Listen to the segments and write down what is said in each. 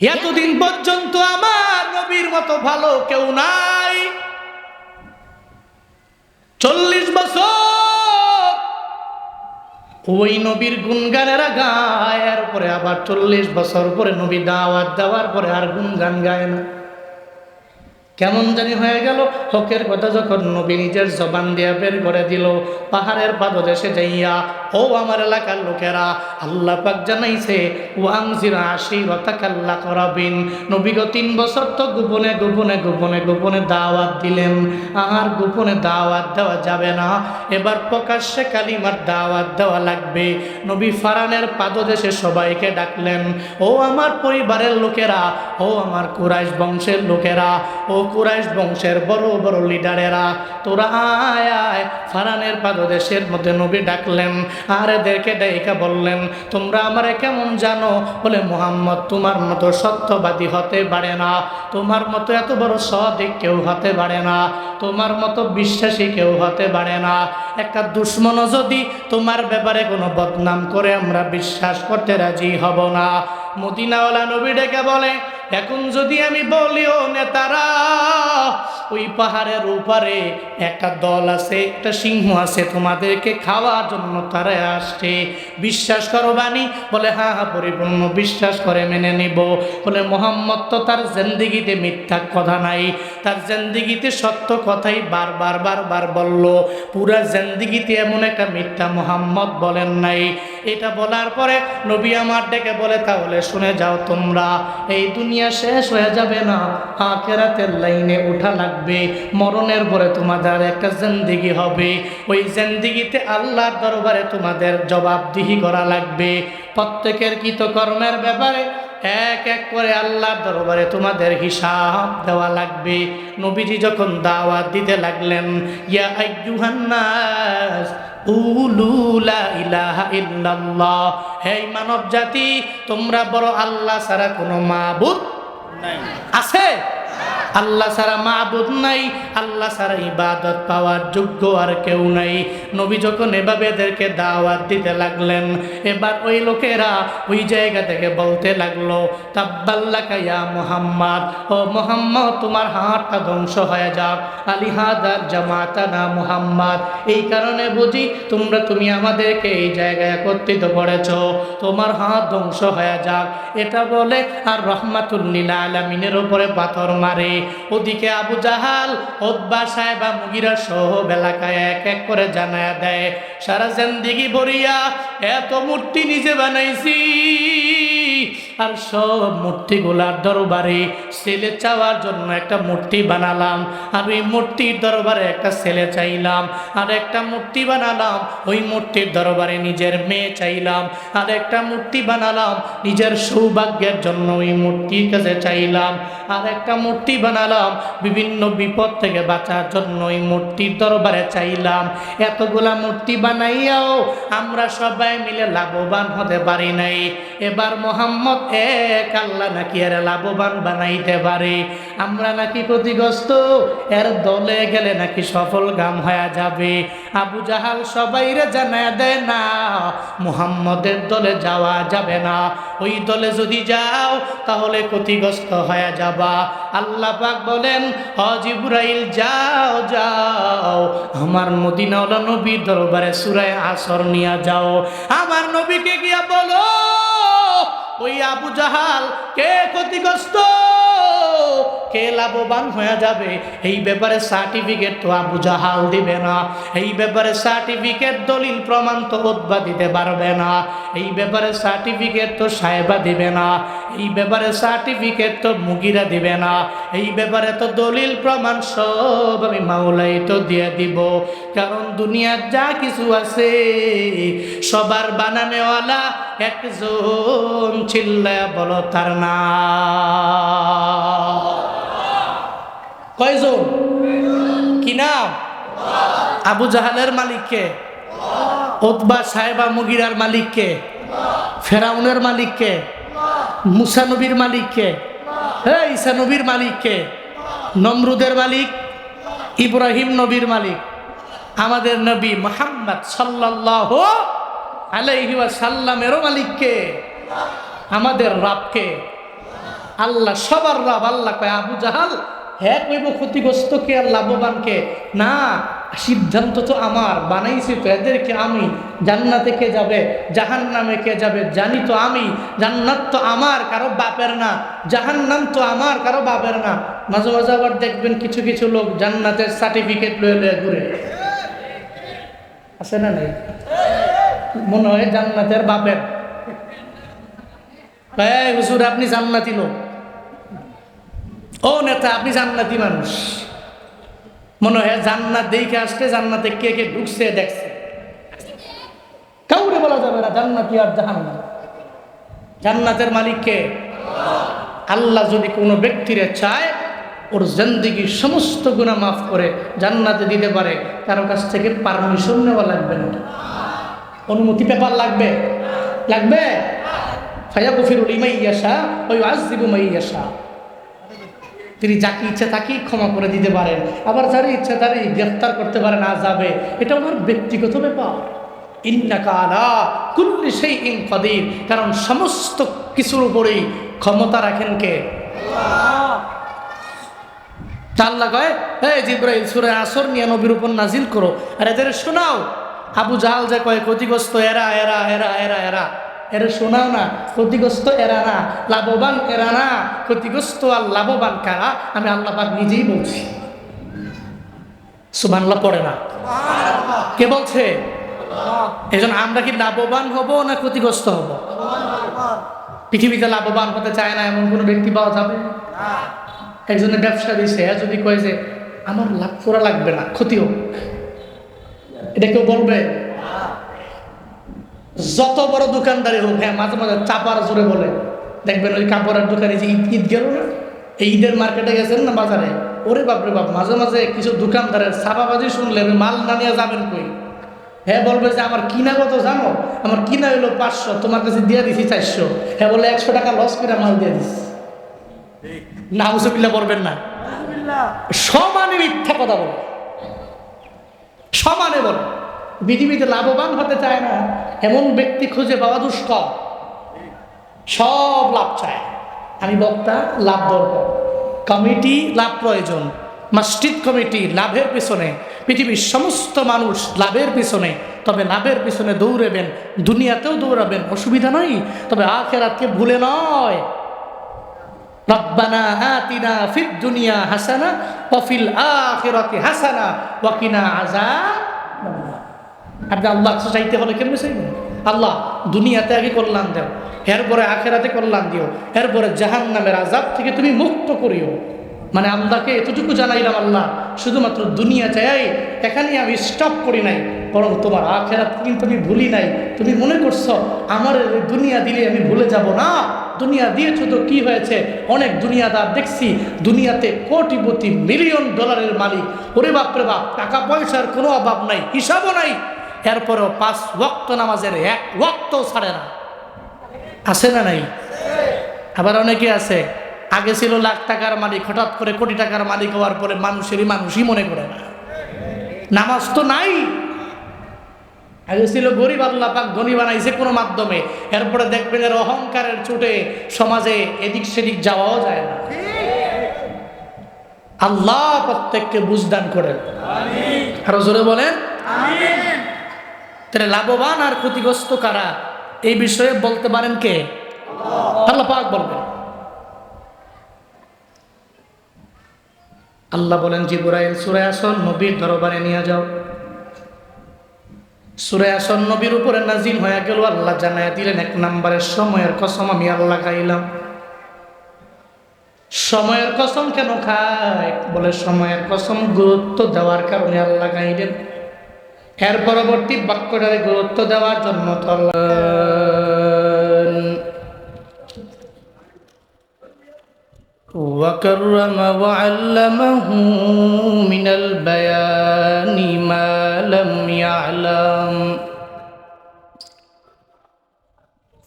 এতদিন পর্যন্ত আমার নবীর মতো ভালো কেউ নাই। চল্লিশ বছর ওই নবীর গুনগানেরা গায় এরপরে আবার চল্লিশ বছর পরে নবী দাওয়াত দেওয়ার পরে আর গুনগান গায় না। কেমন জানি হয়ে গেল। হকের কথা যখন নবী নিজের জবান দিয়া বের করে দিল, পাহাড়ের পাদদেশে যাইয়া, ও আমার এলাকার লোকেরা, আল্লাহ পাক জানাইছে ওয়াং জিরা আশি রতাকাল্লা করাবিন। নবীগ তিন বছর তো গোপনে গোপনে গোপনে গোপনে দাওয়াত দিলেন। আর গোপনে দাওয়াত দেওয়া যাবে না। এবার প্রকাশ্যে কালিমার দাওয়াত দেওয়া লাগবে। নবী ফারানের পাদদেশে সবাইকে ডাকলেন, ও আমার পরিবারের লোকেরা, ও আমার কুরাইশ বংশের লোকেরা, ও কুরাইশ বংশের বড় বড় লিডারেরা। তোরা আয় আয়, ফারানের পাদদেশের মধ্যে নবী ডাকলেন আর এদেরকে ডাইকা বললেন, তোমরা আমারে কেমন জানো? বলে, মোহাম্মদ তোমার মতো সত্যবাদী হতে পারে না। তোমার মতো এত বড় সদিক কেউ হতে পারে না। তোমার মতো বিশ্বাসী কেউ হতে পারে না। একটা দুশ্মন যদি তোমার ব্যাপারে কোনো বদনাম করে, আমরা বিশ্বাস করতে রাজি হব না। মদিনাওয়ালা নবী ডেকে বলে এখন যদি আমি বলিও, নেতারা, ওই পাহাড়ের উপরে একটা দল আছে, একটা সিংহ আছে, তোমাদেরকে খাওয়ার জন্য তারা আসছে। বিশ্বাস করো বাণী? বলে হ্যাঁ হ্যাঁ পরিপূর্ণ বিশ্বাস করে মেনে নিব। বলে, মোহাম্মদ তো তার জেন্দিগিতে মিথ্যা কথা নাই। তার জেন্দিগিতে সত্য কথাই বারবার বারবার বলল। পুরা জেন্দিগিতে এমন একটা মিথ্যা মোহাম্মদ বলেন নাই। এটা বলার পরে নবী আমার ডেকে বলে, তাহলে শুনে যাও তোমরা, এই দুনিয়া শেষ হয়ে যাবে না। আখেরাতের লাইনে উঠা লাগবে। মরণের পরে তোমাদের একটা জেন্দিগি হবে। ওই জেন্দিগিতে আল্লাহর দরবারে তোমাদের জবাবদিহি করা লাগবে। প্রত্যেকের কৃতকর্মের ব্যাপারে এক এক করে আল্লাহর দরবারে তোমাদের হিসাব দেওয়া লাগবে। নবীজি যখন দাওয়াত দিতে লাগলেন, ইয়া হে মানব জাতি তোমরা বড় আল্লাহ ছাড়া কোনো মাবুদ আছে আল্লাহ ছাড়া মাবুদ নাই, আল্লাহ ছাড়া ইবাদত পাওয়ার যোগ্য আর কেউ নাই। নবী যখন এভাবে এদেরকে দাওয়াত দিতে লাগলেন, এবার ওই লোকেরা ওই জায়গা থেকে বলতে লাগল, তাব্বাল্লাকা ইয়া মোহাম্মদ, ও মোহাম্মদ, তোমার হাতটা ধ্বংস হয়ে যাক। আলী হাদার জামাতা না মোহাম্মদ, এই কারণে বুঝি তোমরা, তুমি আমাদেরকে এই জায়গায় একত্রিত করেছ। তোমার হাত ধ্বংস হয়ে যাক। এটা বলে, আর রহমাতুল্লিল আলমিনের উপরে পাথর মারে। ওদিকে আবু জাহাল ওদবা সাহেবা মুগিরা সহ এলাকায় এক এক করে জানা দেয়, সারা জেন্দিগি ভরিয়া এত মূর্তি নিজে বানাইছি। আর সব মূর্তিগুলার দরবারে ছেলে চাওয়ার জন্য একটা মূর্তি বানালাম। আর ওই মূর্তির দরবারে একটা ছেলে চাইলাম। আর একটা মূর্তি বানালাম, ওই মূর্তির দরবারে নিজের মেয়ে চাইলাম। আর একটা মূর্তি বানালাম, নিজের সৌভাগ্যের জন্য ওই মূর্তির কাছে চাইলাম। আর একটা মূর্তি বানালাম, বিভিন্ন বিপদ থেকে বাঁচার জন্য ওই মূর্তির দরবারে চাইলাম। এতগুলা মূর্তি বানাইয়াও আমরা সবাই মিলে লাভবান হতে পারি নাই। এবার মোহাম্মদ এক আল্লাহ নাকি এর লাভবান বানাইতে পারে? আমরা নাকি ক্ষতিগ্রস্ত? এর দলে গেলে নাকি সফল গাম হয়ে যাবে? আবু জাহাল সবাইরে জানায় দেয় না, মুহাম্মদের দলে যাওয়া যাবে না। ওই দলে যদি যাও, তাহলে ক্ষতিগ্রস্ত হয়ে যাবা। আল্লাহ পাক বলেন হজিবুরাইল যাও যাও। আমার মদিনাওয়ালা নবীর দরবারে সুরায় আসর নিয়ে যাও। আমার নবীকে গিয়া বলো ওই আবু জাহাল কে ক্ষতিগ্রস্ত? কে লাভবান হয়ে যাবে? এই ব্যাপারে সার্টিফিকেট তো আবু জাহাল দিবে না। এই ব্যাপারে সার্টিফিকেট দলিল প্রমাণ তো উদ্বা দিতে পারবে না। এই ব্যাপারে সার্টিফিকেট তো সাহেবা দিবে না। এই ব্যাপারে সার্টিফিকেট তো মুগিরা দিবে না। এই ব্যাপারে তো দলিল প্রমাণ সব আমি মাওলাই তো দিয়ে দিব। কারণ দুনিয়ার যা কিছু আছে, সবার বানানেওয়ালা একজন চিল্লায় বলো তার না কয়জন? কি নাম? আবু জাহালের মালিককে। ওতবা সাহেবা মুগিরার মালিককে। ফেরাউনের মালিককে। মুসা নবীর মালিককে। হ্যাঁ ঈসা নবীর মালিককে। নমরুদের মালিক। ইব্রাহিম নবীর মালিক। আমাদের নবী মোহাম্মদ সাল্লাহ আলাইহি সাল্লামেরও মালিককে। আমাদের রাবকে। আল্লাহ সবার রাব, আল্লাহ কয় আবু জাহাল হ্যাঁ কইব ক্ষতিগ্রস্ত কে আর লাভবান কে না, সিদ্ধান্ত তো আমার। বানাইছি তো এদেরকে আমি। জান্নাতে কে যাবে? জাহান নামে কে যাবে? জানি তো আমি। জান্নাত তো আমার, কারও বাপের না। জাহান নাম তো আমার, কারও বাপের না। মাঝে মাঝে আবার দেখবেন কিছু কিছু লোক জান্নাতের সার্টিফিকেট লয়ে লয়ে ঘুরে। আছে না নাই? মনে হয় জান্নাতের বাপের। হুজুর, আপনি জান্নাতি লোক। ও নেতা, আপনি জান্নাতি মানুষ। মনে হয় জান্নাত দেখে আসতে জান্নাতে কে কে ঢুকছে, দেখছে। কাউরে বলা যাবে না, জান্নাতি আর জাহান্নাত জান্নাতের মালিক কে? আল্লাহ যদি কোনো ব্যক্তিরে চায়, ওর জিন্দিগির সমস্ত গুণা মাফ করে জান্নাতে দিতে পারে। কারও কাছ থেকে পারমিশন নেওয়া লাগবে না। অনুমতি পেপার লাগবে? লাগবে? ফায়া গফিরুল ইমাইয়াশা ওই আজিবু মাইয়াশা তিনি যাকে ইচ্ছা তাকেই ক্ষমা করে দিতে পারেন। আবার যার ইচ্ছা তারই গ্রেফতার করতে পারে না, যাবে। এটা ওনার ব্যক্তিগত ব্যাপার। ইন্নাকালা কুল্লি সেই ইন কদির। কারণ সমস্ত কিছুর উপরেই ক্ষমতা রাখেন কে? কয় এই জিব্রাইল, সুরে আসর নিয়ে নবীর উপর নাজিল করো। আর এদের শোনাও। আবু জাহাল যে কয়, ক্ষতিগ্রস্ত, এরা এরা এরা এরা এরা। এরা শোনাও না ক্ষতিগ্রস্ত এরা না লাভবান এরা না ক্ষতিগ্রস্ত আর লাভবান কারা? আমি আল্লাহ পাক নিজেই বলছি। সুবানলা পড়ে না। কে বলছে? এই জন্য আমরা কি লাভবান হব না ক্ষতিগ্রস্ত হব? পৃথিবীতে লাভবান হতে চায় না এমন কোনো ব্যক্তি পাওয়া যাবে? একজনের ব্যবসা দিছে হ্যাঁ যদি কয় যে আমার লাভ করা লাগবে না ক্ষতি হোক। এটা কেউ বলবে? যত বড় দোকানদারি হোক হ্যাঁ মাঝে মাঝে চাপার জোরে বলে। দেখবেন ওই কাপড়ের দোকানে যে ঈদ ঈদ গেল না এই ঈদের মার্কেটে গেছেন না বাজারে? ওরে বাপরে বাপ মাঝে মাঝে কিছু দোকানদারের ছাপাবাজি শুনলে আমি মাল না নিয়ে যাবেন কই? হ্যাঁ বলবে যে আমার কিনা কত জানো? আমার কিনা হইল পাঁচশো তোমার কাছে দিয়ে দিছি চারশো। হ্যাঁ বলে একশো টাকা লস করে মাল দিয়ে দিস। না হুসবিল্লা বলবেন না। সমানে মিথ্যা কথা বলে। সমানে বলে। পৃথিবীতে লাভবান হতে চায় না, এমন ব্যক্তি খুঁজে পাওয়া দুষ্কর। সব লাভ চায়। আমি বক্তা, লাভ দরকার কমিটি, লাভ প্রয়োজন। মসজিদ কমিটি, লাভের পিছনে। পৃথিবীর সমস্ত মানুষ লাভের পিছনে। তবে লাভের পিছনে দৌড়েবেন। দুনিয়াতেও দৌড়াবেন। অসুবিধা নয় তবে আখেরাতকে ভুলে নয়। রব্বানা আতিনা ফিদ দুনিয়া হাসানা ওয়াফিল আখিরাতি হাসানা ওয়াকিনা আযাব আপনি আল্লাহ চাইতে হলে কেমনে চাইবেন আল্লাহ, দুনিয়াতে আগে কল্যাণ দেও, এরপরে আখেরাতে কল্যাণ দিও, এরপরে জাহান নামের আজাব থেকে তুমি মুক্ত করিও। মানে আল্লাহকে এতটুকু জানাইলাম আল্লাহ, শুধুমাত্র দুনিয়া চাই, এখানে আমি স্টপ করি নাই, বরং তোমার আখেরাত কিন্তু আমি ভুলি নাই। তুমি মনে করছ, আমার দুনিয়া দিলে আমি ভুলে যাব না? দুনিয়া দিয়েছ তো কি হয়েছে? অনেক দুনিয়াদার দেখছি, দুনিয়াতে কোটিপতি মিলিয়ন ডলারের মালিক। ওরে বাপরে বাপ, টাকা পয়সার কোনো অভাব নাই, হিসাবও নাই। এরপরেও পাঁচ ওয়াক্ত নামাজের এক ওয়াক্তও ছাড়ে না। আছে না নাই? আবার অনেকে আছে, আগে ছিল লাখ টাকার মালিক, হঠাৎ করে কোটি টাকার মালিক হওয়ার পরে মানুষেরই মানুষই মনে করে না। নামাজ তো নাই। আগে ছিল গরিব, আল্লাহ পাক ধনী বানাইছে কোনো মাধ্যমে। এরপরে দেখবেন এর অহংকারের চোটে সমাজে এদিক সেদিক যাওয়াও যায় না। আল্লাহ প্রত্যেককে বুঝদান করেন। আরও জোরে বলেন। তাহলে লাভবান আর ক্ষতিগ্রস্ত কারা? এই বিষয়ে বলতে পারেন কে? আল্লাহ। পাক বলবেন। আল্লাহ বলেন জিবুরাইল সুরে আসন নবীর দরবারে নিয়ে যাও। সুরে আসন নবীর উপরে নাজিল হয়ে গেল আল্লাহ জানায় দিলেন এক নাম্বারের সময়ের কসম আমি আল্লাহ খাইলাম। সময়ের কসম কেন খায়? বলে সময়ের কসম গুরুত্ব দেওয়ার কারণে আল্লাহ খাইলেন। এর পরবর্তী বাক্যটারে গুরুত্ব দেওয়ার জন্য তো আল্লাহ وكرم وعلمه من البيان ما لم يعلم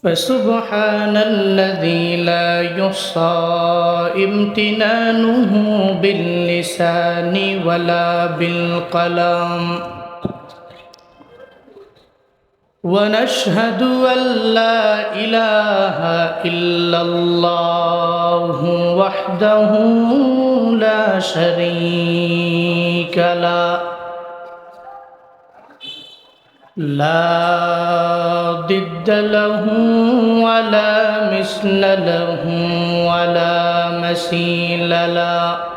فسبحان الذي لا يحصى امتنانه باللسان ولا بالقلم ونشهد أن لا إله إلا الله وحده لا شريك له. لا ضد له ولا مثل له ولا مثيل له.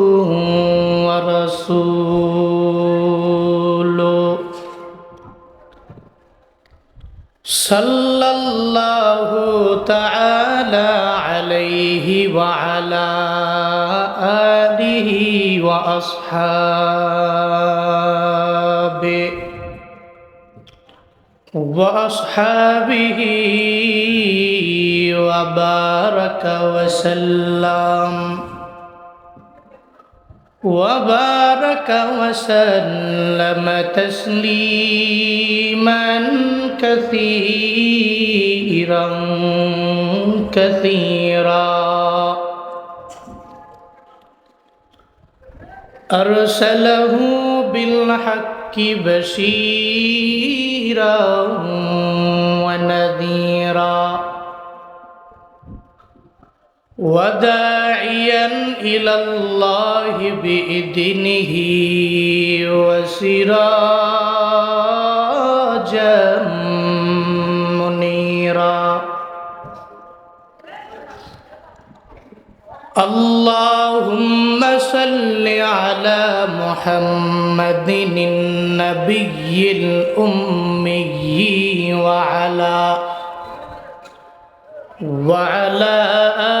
ورسوله. صلى الله تعالى عليه وعلى آله وأصحابه وأصحابه وبارك وسلم. وبارك وسلم تسليما كثيرا كثيرا. أرسله بالحق بشيرا ونذيرا. وداعيا إلى الله بإذنه وسراجا منيرا. اللهم صل على محمد النبي الأمي وعلى وعلى آله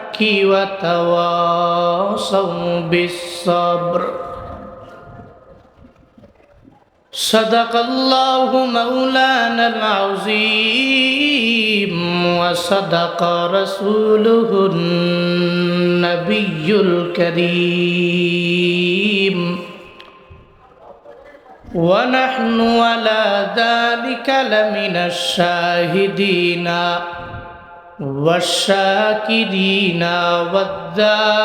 وتواصوا بالصبر صدق الله مولانا العظيم وصدق رسوله النبي الكريم ونحن على ذلك لمن الشاهدين والشاكرين والذاكرين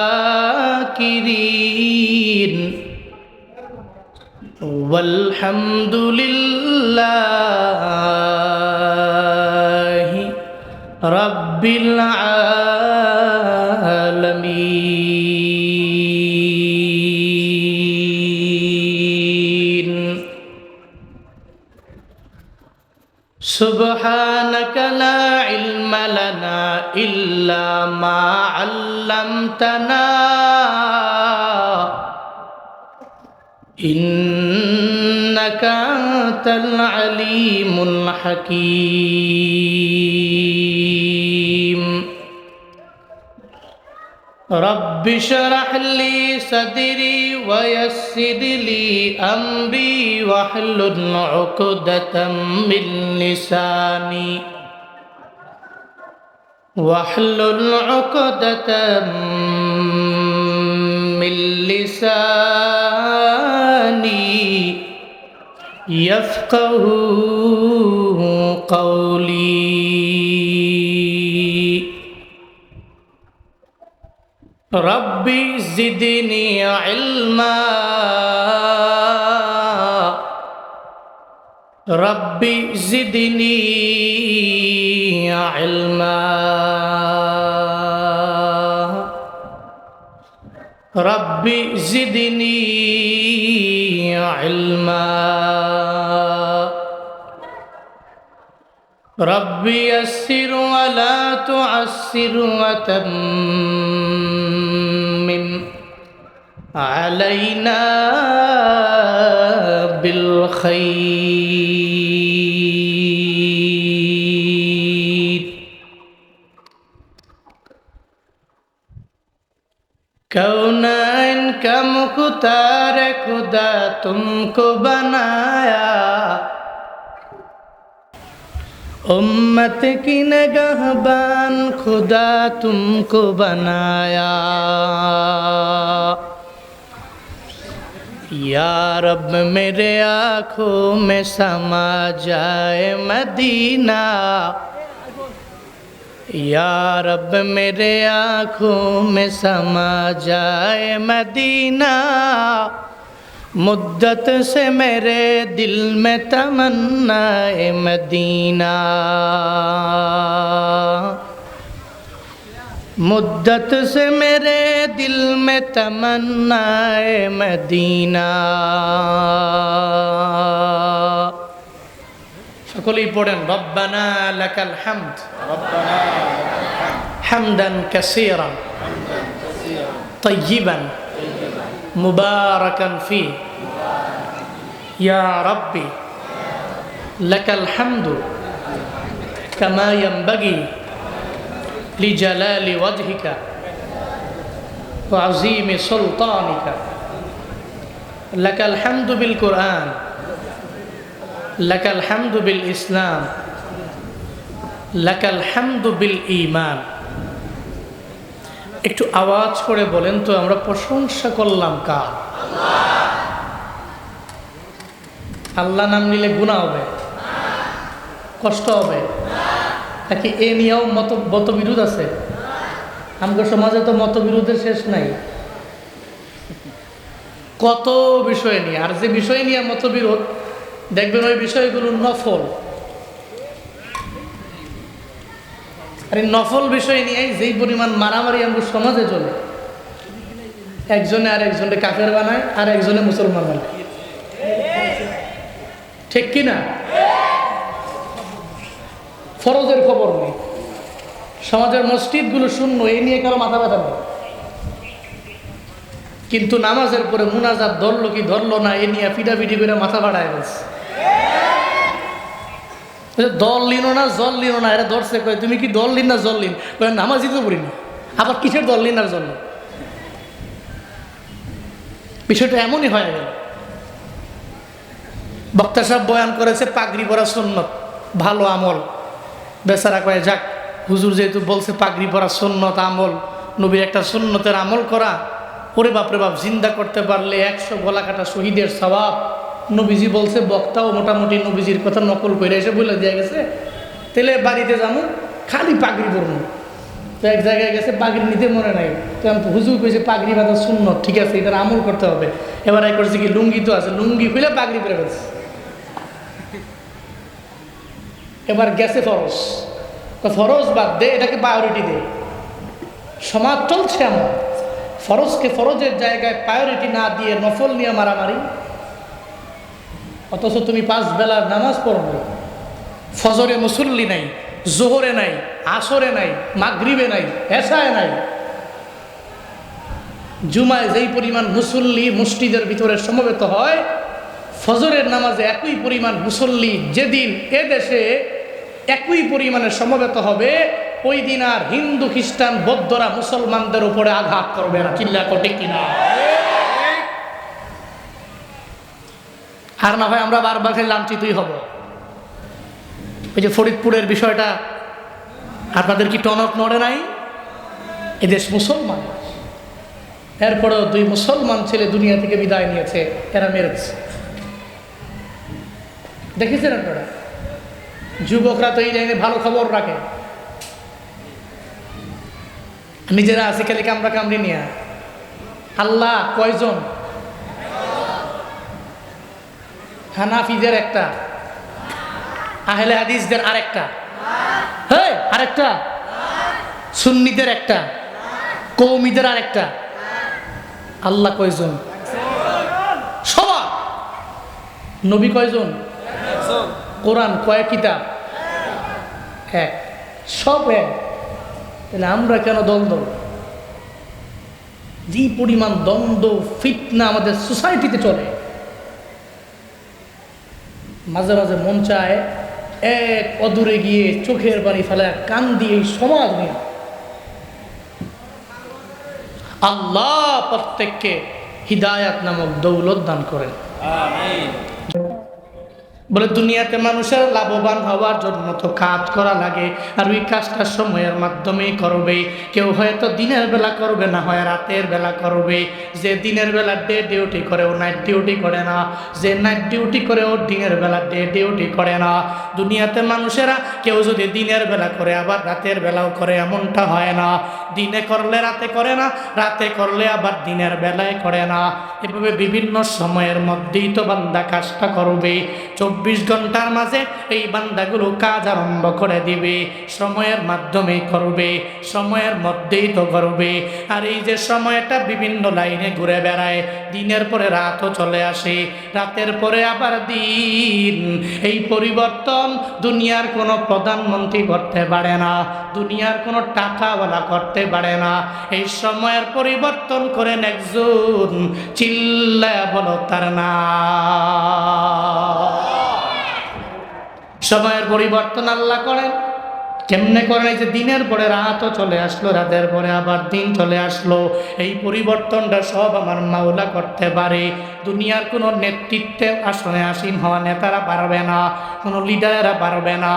والحمد لله رب العالمين سبحانك إلا ما علمتنا. إنك أنت العليم الحكيم. رب اشرح لي صدري ويسر لي أمري واحلل عقدة من لساني. واحلل عقدة من لساني يفقهوا قولي. ربي زدني علما. ربي زدني علما. ربي زدني علما. ربي يسر ولا تعسر وتمم. علينا بالخير. का मुख्तार खुदा तुमको बनाया। उम्मत की नगहबान खुदा तुमको बनाया। या रब, मेरे आँखों में समा जाए मदीना। या रब मेरे आँखों में समा जाए मदीना, मुद्दत से मेरे दिल में तमन्ना है मदीना। मुद्दत से मेरे दिल में तमन्ना है मदीना। সকলেই পড়েন রব্বানা লাকাল হামদ ربنا لك الحمد হামদান কাসীরান حمدا كثيرا طيبا مباركا فيه يا ربي لك الحمد كما ينبغي لجلال وجهك وعظيم سلطانك لك الحمد بالقرآن লাকাল হামদু বিল ইসলাম, লাকাল হামদু বিল ইমান একটু আওয়াজ করে বলেন তো, আমরা প্রশংসা করলাম কার? আল্লাহ নাম নিলে গুণা হবে, কষ্ট হবে। নাকি এ নিয়েও মত, মতবিরোধ আছে? আমাদের সমাজে তো মতবিরোধের শেষ নাই। কত বিষয় নিয়ে, আর যে বিষয় নিয়ে মতবিরোধ দেখবেন ওই বিষয়গুলো নফল। আর নফল বিষয় নিয়ে যেই পরিমাণ মারামারি আমাদের সমাজে চলে, একজনে আর একজনে কাফের বানায়, আর একজনে মুসলমান বানায়। ঠিক কি না? ফরজের খবর নেই। সমাজের মসজিদগুলো শূন্য, এই নিয়ে কারও মাথা ব্যথা নেই। কিন্তু নামাজের পরে মুনাজাত ধরলো কি ধরলো না, এ নিয়ে পিটাপিটি করে মাথা বাড়ায় গেছে দল লিনো না, জল লিনো না, এরা ধরছে, কয়, তুমি কি দল লিন না জল লিন? কয়, নামাজই তো পড়ি না। আবার কিসের দল লিনার জন্য বিষয়টা এমনই হয়ে গেল বক্তা সাহেব বয়ান করেছে, পাগড়ি পরা সুন্নত, ভালো আমল। বেচারা কয়ে, যাক, হুজুর যেহেতু বলছে পাগড়ি পরা সুন্নত আমল নবীর একটা সুন্নতের আমল করা, ওরে বাপরে বাপ, জিন্দা করতে পারলে একশো গলা কাটা শহীদের স্বভাব নবীজি বলছে, বক্তাও মোটামুটি নবীজির কথা নকল করে এসে বলে দিয়ে গেছে তেলে বাড়িতে যাব খালি পাগড়ি পরবো তো এক জায়গায় গেছে, পাগড়ি নিতে মনে নাই। তো আমি হুজুর কইছে, পাগড়ি বাঁধা শূন্য ঠিক আছে, এটার আমল করতে হবে। এবার এক করছে কি, লুঙ্গি তো আছে, লুঙ্গি খুলে পাগড়ি পরে ফেলছে। এবার গেছে ফরজ। তো ফরজ বাদ দে, এটাকে প্রায়োরিটি দে। সমাজ চলছে আমার ফরজকে ফরজের জায়গায় প্রায়োরিটি না দিয়ে নফল নিয়ে মারামারি অথচ তুমি পাঁচ বেলার নামাজ পড়ো না। ফজরে মুসল্লি নাই, জোহরে নাই, আসরে নাই, মাগরিবে নাই এসায় নাই। জুমায় যেই পরিমাণ মুসল্লি মুষ্টিদের ভিতরে সমবেত হয়, ফজরের নামাজে একই পরিমাণ মুসল্লি যেদিন এ দেশে একই পরিমাণে সমবেত হবে, ওই দিন আর হিন্দু, খ্রিস্টান, বৌদ্ধরা মুসলমানদের উপরে আঘাত করবে না। চিল্লা কোটে কিনা? আর না হয় আমরা বারবার খালি লাঞ্ছিতই হব। ওই যে ফরিদপুরের বিষয়টা আপনাদের কি টনক নড়ে নাই? এদেশ মুসলমান। এরপরেও দুই মুসলমান ছেলে দুনিয়া থেকে বিদায় নিয়েছে, এরা মেরেছে। দেখেছেন আপনারা? যুবকরা তো এই লাইনে ভালো খবর রাখে। নিজেরা আছে খালি কামড়া কামড়ি নিয়ে। আল্লাহ কয়জন হানাফিদের একটা, আহলে হাদিসদের আরেকটা। হ্যাঁ আরেকটা। সুন্নিদের একটা, কৌমিদের আরেকটা। আল্লাহ কয়জন? সবার। নবী কয়জন? কোরআন কয় কিতাব? এক। সব এক। তাহলে আমরা কেন দ্বন্দ্ব? যে পরিমাণ দ্বন্দ্ব, ফিতনা আমাদের সোসাইটিতে চলে। মাঝে মাঝে মন চায় এক অদূরে গিয়ে চোখের পানি ফেলে কান দিয়ে সমাজ নিয়ে। আল্লাহ প্রত্যেককে হৃদায়াত নামক দৌলত দান করেন। বলে, দুনিয়াতে মানুষের লাভবান হওয়ার জন্য তো কাজ করা লাগে আর ওই কাজটা সময়ের মাধ্যমেই করবে। কেউ হয়তো দিনের বেলা করবে না হয় রাতের বেলা করবে। যে দিনের বেলা ডে ডিউটি করে ও নাইট ডিউটি করে না। যে নাইট ডিউটি করে ও দিনের বেলা ডে ডিউটি করে না। দুনিয়াতে মানুষেরা কেউ যদি দিনের বেলা করে আবার রাতের বেলাও করে এমনটা হয় না। দিনে করলে রাতে করে না, রাতে করলে আবার দিনের বেলায় করে না। এভাবে বিভিন্ন সময়ের মধ্যেই তো বান্দা কাজটা করবে। চব্বিশ ঘণ্টার মাঝে এই বান্দাগুলো কাজ আরম্ভ করে দিবে, সময়ের মাধ্যমে করবে, সময়ের মধ্যেই তো করবে। আর এই যে সময়টা বিভিন্ন লাইনে ঘুরে বেড়ায়, দিনের পরে রাতও চলে আসে, রাতের পরে আবার দিন। এই পরিবর্তন দুনিয়ার কোনো প্রধানমন্ত্রী করতে পারে না, দুনিয়ার কোনো টাকাওয়ালা করতে পারে না। এই সময়ের পরিবর্তন করেন একজন চিল্লায় বলো তার না। সময়ের পরিবর্তন আল্লাহ করেন। কেমনে করেন? এই যে দিনের পরে রাতও চলে আসলো, রাতের পরে আবার দিন চলে আসলো। এই পরিবর্তনটা সব আমার মাওলা করতে পারে। দুনিয়ার কোনো নেতৃত্বে আসনে আসীন হওয়া নেতারা পারবে না, কোনো লিডারেরা পারবে না।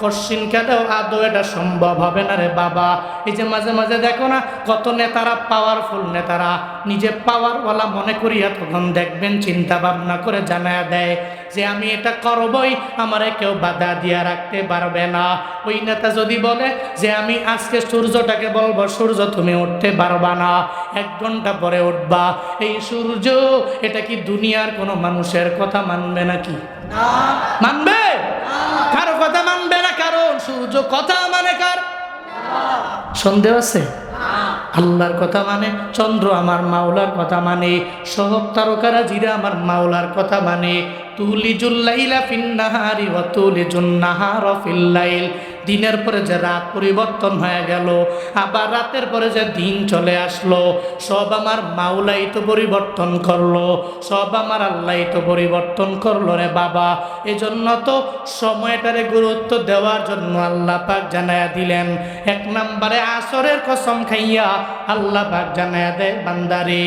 কশ্চিন কালেও আদৌ এটা সম্ভব হবে না রে বাবা। এই যে মাঝে মাঝে দেখো না কত নেতারা পাওয়ারফুল নেতারা। নিজে পাওয়ারওয়ালা মনে করিয়া তখন দেখবেন চিন্তা ভাবনা করে জানায় দেয় যে আমি এটা করবই আমারে কেউ বাধা দিয়া রাখতে পারবে না। ওই নেতা যদি বলে যে আমি আজকে সূর্যটাকে বলব সূর্য তুমি উঠতে পারবা না এক ঘণ্টা পরে উঠবা। এই সূর্য এটা কি দুনিয়ার কোনো মানুষের কথা মানবে নাকি? মানবে? কারও কথা মানবে? সূর্য কথা মানে কার? সন্দেহ আছে? আল্লাহর কথা মানে চন্দ্র আমার মাওলার কথা মানে সহব তারকারা জিরা আমার মাওলার কথা মানে ফিল্লাইল দিনের পরে যে রাত পরিবর্তন হয়ে গেল, আবার রাতের পরে যে দিন চলে আসলো, সব আমার মাওলাই তো পরিবর্তন করল, সব আমার আল্লাহ তো পরিবর্তন করল রে বাবা। এজন্য তো সময়টারে গুরুত্ব দেওয়ার জন্য আল্লাহ পাক জানায়া দিলেন, এক নম্বরে আসরের কসম খাইয়া আল্লাহ পাক জানায়া দেয় বান্দারে।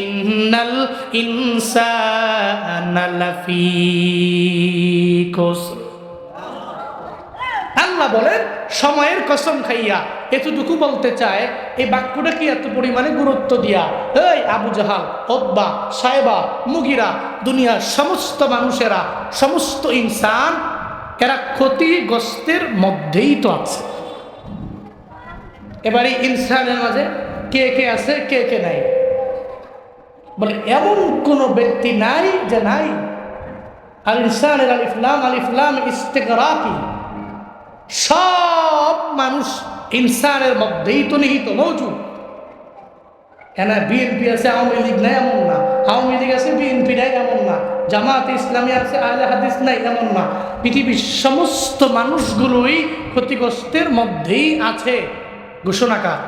ইন্নাল ইনসানা লাফি খুসর আল্লাহ বলেন, সময়ের কসম খাইয়া এতটুকু বলতে চায় এই বাক্যটা কি এত পরিমাণে গুরুত্ব দিয়া? এই আবু জাহাল ওব্বা সাহেবা মুগিরা, দুনিয়ার সমস্ত মানুষেরা, সমস্ত ইনসান, এরা ক্ষতিগ্রস্তের মধ্যেই তো আছে। এবারে ইনসানের মাঝে কে কে আছে, কে কে নাই? বলে এমন কোনো ব্যক্তি নাই যে নাই। আর ইনসানের আলিফলাম আলিফলাম ইস্তেকরাকি সব মানুষ ইনসানের মধ্যেই তো নিহিত মৌজুদ। এনা বিএনপি আছে আওয়ামী লীগ নাই এমন না। আওয়ামী লীগ আছে বিএনপি নাই এমন না। জামাত ইসলামী আছে আহলে হাদিস নাই এমন না। পৃথিবীর সমস্ত মানুষগুলোই ক্ষতিগ্রস্তের মধ্যেই আছে। ঘোষণাকার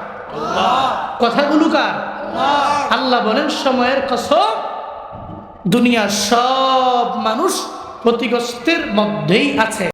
কথাগুলো কার? আল্লাহ বলেন সময়ের কসম দুনিয়ার সব মানুষ ক্ষতিগ্রস্তের মধ্যেই আছে।